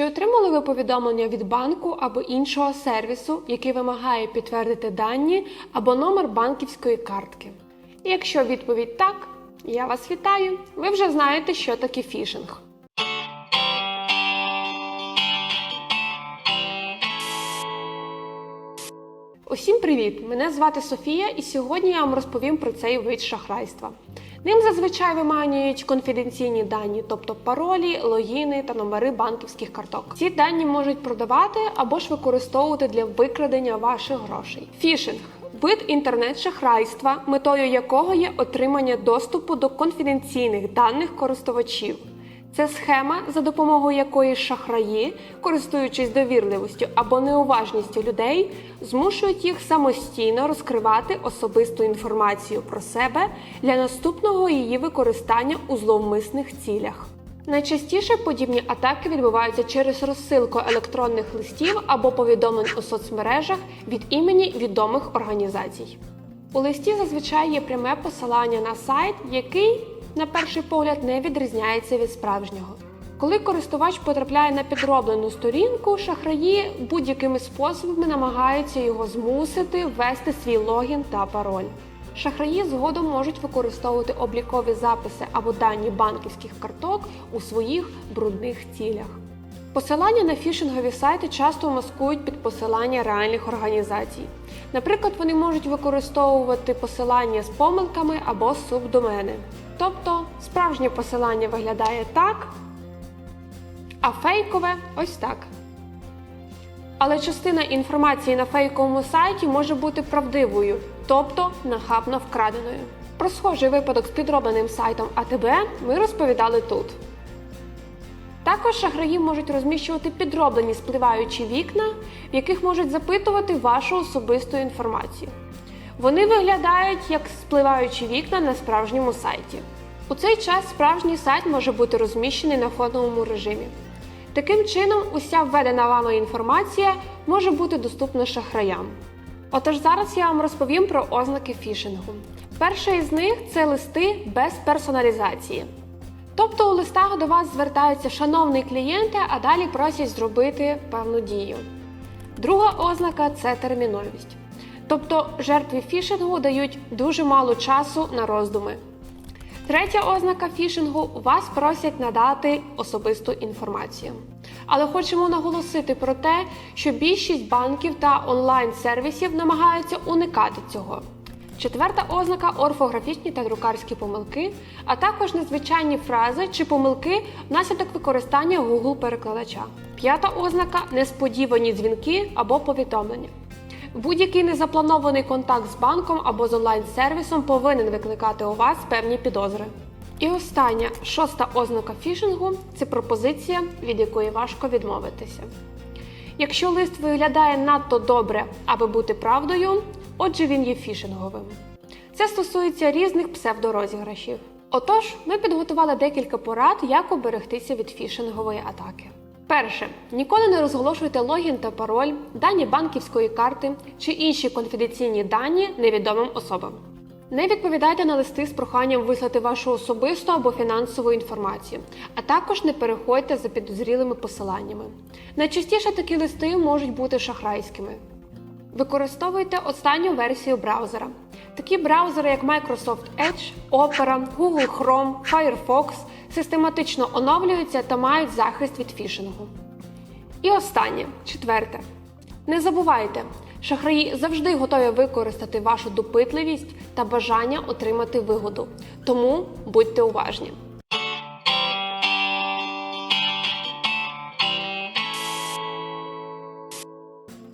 Чи отримали ви повідомлення від банку або іншого сервісу, який вимагає підтвердити дані або номер банківської картки? І якщо відповідь так, я вас вітаю. Ви вже знаєте, що таке фішинг. Усім привіт! Мене звати Софія, і сьогодні я вам розповім про цей вид шахрайства. Ним зазвичай виманюють конфіденційні дані, тобто паролі, логіни та номери банківських карток. Ці дані можуть продавати або ж використовувати для викрадення ваших грошей. Фішинг вид інтернет-шахрайства, метою якого є отримання доступу до конфіденційних даних користувачів. Це схема, за допомогою якої шахраї, користуючись довірливістю або неуважністю людей, змушують їх самостійно розкривати особисту інформацію про себе для наступного її використання у зловмисних цілях. Найчастіше подібні атаки відбуваються через розсилку електронних листів або повідомлень у соцмережах від імені відомих організацій. У листі зазвичай є пряме посилання на сайт, який на перший погляд не відрізняється від справжнього. Коли користувач потрапляє на підроблену сторінку, шахраї будь-якими способами намагаються його змусити ввести свій логін та пароль. Шахраї згодом можуть використовувати облікові записи або дані банківських карток у своїх брудних цілях. Посилання на фішингові сайти часто маскують під посилання реальних організацій. Наприклад, вони можуть використовувати посилання з помилками або субдомени. Тобто справжнє посилання виглядає так, а фейкове ось так. Але частина інформації на фейковому сайті може бути правдивою, тобто нахабно вкраденою. Про схожий випадок з підробленим сайтом АТБ ми розповідали тут. Також шахраї можуть розміщувати підроблені спливаючі вікна, в яких можуть запитувати вашу особисту інформацію. Вони виглядають як спливаючі вікна на справжньому сайті. У цей час справжній сайт може бути розміщений на фоновому режимі. Таким чином, уся введена вами інформація може бути доступна шахраям. Отож зараз я вам розповім про ознаки фішингу. Перша із них це листи без персоналізації. Тобто у листах до вас звертаються шановний клієнте, а далі просять зробити певну дію. Друга ознака це терміновість. Тобто жертві фішингу дають дуже мало часу на роздуми. Третя ознака фішингу вас просять надати особисту інформацію. Але хочемо наголосити про те, що більшість банків та онлайн-сервісів намагаються уникати цього. Четверта ознака орфографічні та друкарські помилки, а також незвичайні фрази чи помилки внаслідок використання Google перекладача. П'ята ознака несподівані дзвінки або повідомлення. Будь-який незапланований контакт з банком або з онлайн-сервісом повинен викликати у вас певні підозри. І остання шоста ознака фішингу це пропозиція, від якої важко відмовитися. Якщо лист виглядає надто добре, аби бути правдою, отже він є фішинговим. Це стосується різних псевдорозіграшів. Отож, ми підготували декілька порад, як оберегтися від фішингової атаки. Перше, ніколи не розголошуйте логін та пароль, дані банківської карти чи інші конфіденційні дані невідомим особам. Не відповідайте на листи з проханням вислати вашу особисту або фінансову інформацію, а також не переходьте за підозрілими посиланнями. Найчастіше такі листи можуть бути шахрайськими. Використовуйте останню версію браузера. Такі браузери, як Microsoft Edge, Opera, Google Chrome, Firefox, систематично оновлюються та мають захист від фішингу. І останнє, четверте. Не забувайте, шахраї завжди готові використати вашу допитливість та бажання отримати вигоду. Тому будьте уважні.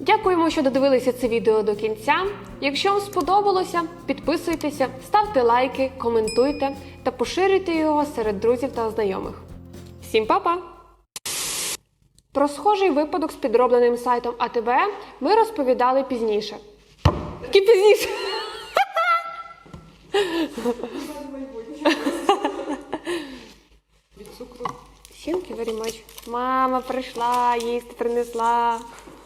Дякуємо, що додивилися це відео до кінця. Якщо вам сподобалося, підписуйтеся, ставте лайки, коментуйте та поширюйте його серед друзів та знайомих. Всім па-па! Про схожий випадок з підробленим сайтом АТБ ми розповідали пізніше. Які пізніше? Thank you very much. Мама прийшла, їсти принесла.